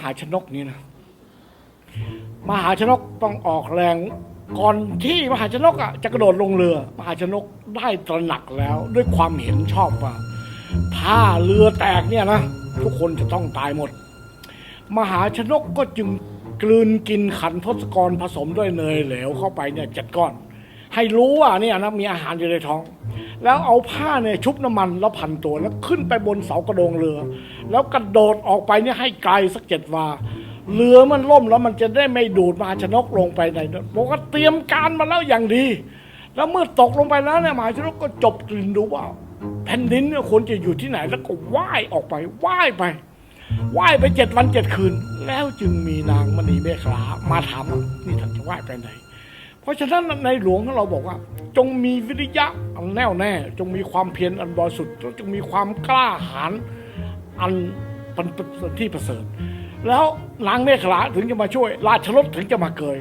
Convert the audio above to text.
มหาชนกนี่นะมหาชนกต้องออกแรง ก่อนที่มหาชนกอะจะกระโดดลงเรือ มหาชนกได้ตระหนักแล้ว ด้วยความเห็นชอบว่า ถ้าเรือแตกเนี่ยนะทุกคนจะต้องตายหมด มหาชนกก็จึงกลืนกินขันทศกรผสมด้วยเนยเหลวเข้าไปเนี่ยเจ็ดก้อน ให้รู้ว่าเนี่ยนะมีอาหารอยู่ในท้อง แล้วเอาผ้าเนี่ยชุบน้ำมันแล้วพันตัวแล้วขึ้นไปบนเสากระโดงเรือ แล้วกระโดดออกไปเนี่ยให้ไกลสักเจ็ดวาเรือมันล่มแล้วมันจะได้ไม่ดูดมาชนกลงไปในบอกว่าเตรียมการมาแล้วอย่างดี แล้วเมื่อตกลงไปแล้วเนี่ยมหาชนกก็จบกลิ่นดูว่าแผ่นดินเนี่ยควรจะอยู่ที่ไหนแล้วก็ว่ายออกไปว่ายไปว่ายไปเจ็ดวันเจ็ดคืน แล้วจึงมีนางมณีเมฆลามาถามนี่ท่านจะว่ายไปไหน เพราะฉะนั้นในหลวงของเราบอกว่า จงมีวิริยะอันแน่วแน่ จงมีความเพียรอันบริสุทธิ์แล้วจงมีความกล้าหาญอันเป็นที่ประเสริฐ แล้วนางเมฆลาถึงจะมาช่วย ราชรถถึงจะมาเกย